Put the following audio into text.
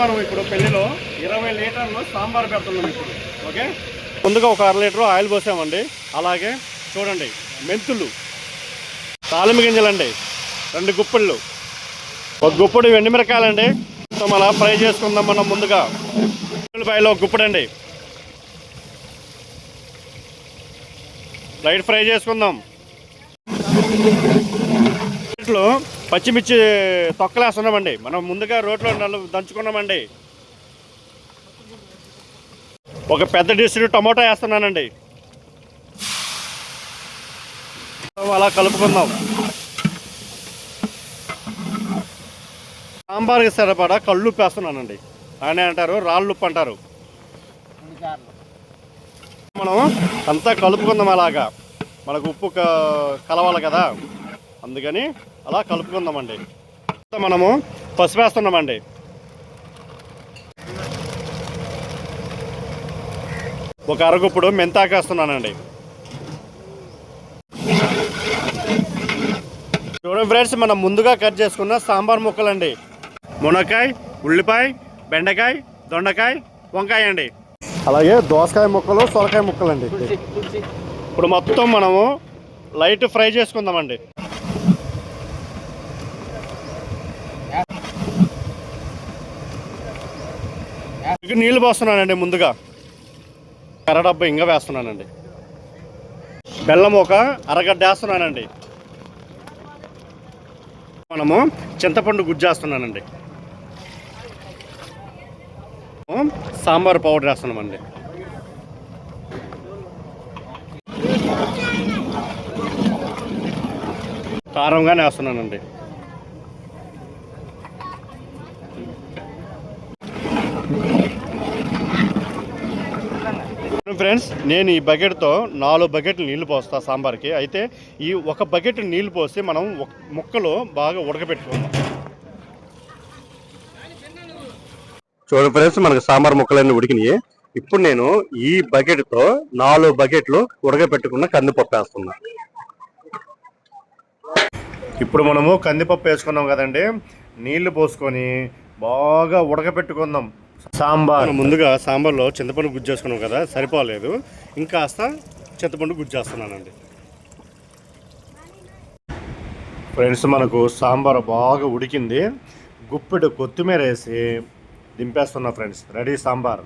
మనం ఇప్పుడు పెళ్ళిలో ఇరవై లీటర్లు సాంబార్ పెడుతున్నాం ఇప్పుడు. ఓకే ముందుగా ఒక అర లీటర్ ఆయిల్ పోసామండి. అలాగే చూడండి మెంతులు తాలిమి గింజలండి రెండు గుప్పిళ్ళు. ఒక గుప్పుడు వెండిమిరకాయలండి. సో అలా ఫ్రై చేసుకుందాం మనం ముందుగా. ఉల్లిపాయలు ఒక గుప్పుడండి. లైట్ ఫ్రై చేసుకుందాం. ఇట్లో పచ్చిమిర్చి తొక్కలేస్తున్నామండి. మనం ముందుగా రోట్లో దంచుకున్నామండి. ఒక పెద్ద డిష్ టమోటా వేస్తున్నానండి. అలా కలుపుకుందాం. సాంబార్కి సరిపడా కళ్ళుప్పు వేస్తున్నానండి. అని అంటారు రాళ్ళు ఉప్పు అంటారు. మనం అంతా కలుపుకుందాం అలాగా. మనకు ఉప్పు కలవాలి కదా. అందుకని అలా కలుపుకుందామండి. మనము పసుపు వేస్తున్నామండి. ఒక అరగుప్పుడు మెంతాకు వేస్తున్నానండి. చూడండి ఫ్రెండ్స్ మనం ముందుగా కట్ చేసుకున్న సాంబార్ ముక్కలండి. మునక్కాయ ఉల్లిపాయ బెండకాయ దొండకాయ వంకాయ అండి. అలాగే దోసకాయ ముక్కలు సొరకాయ ముక్కలండి. ఇప్పుడు మొత్తం మనము లైట్ ఫ్రై చేసుకుందామండి. ఇక నీళ్ళు పోస్తున్నానండి ముందుగా. కర్రడబ్బా ఇంకా వేస్తున్నానండి. బెల్లం ఒక అరగడ్డ వేస్తున్నానండి. మనము చింతపండు గుజ్జేస్తున్నానండి సాంబార్ పౌడర్ వేస్తున్నామండి. కారంగానే వేస్తున్నానండి. ఫ్రెండ్స్ నేను ఈ బకెట్తో నాలుగు బకెట్లు నీళ్ళు పోస్తా సాంబార్కి. అయితే ఈ ఒక బకెట్ నీళ్ళు పోసి మనం ముక్కలు బాగా ఉడకబెట్టుకుందాం చూడండి ఫ్రెండ్స్ మనకు సాంబార్ ముక్కలన్నీ ఉడికినాయి. ఇప్పుడు నేను ఈ బకెట్తో నాలుగు బకెట్లు ఉడకబెట్టుకున్న కందిపప్పు వేస్తున్నా. ఇప్పుడు మనము కందిపప్పు వేసుకున్నాం కదండి. నీళ్ళు పోసుకొని బాగా ఉడకబెట్టుకుందాం సాంబార్. ముందుగా సాంబార్లో చింతపండు గుజ్జు చేసుకున్నాం కదా సరిపోలేదు. ఇంకాస్త చింతపండు గుజ్జు చేస్తున్నానండి ఫ్రెండ్స్ మనకు సాంబార్ బాగా ఉడికింది. గుప్పెడు కొత్తిమీర వేసి దింపేస్తున్నా ఫ్రెండ్స్. రెడీ సాంబార్.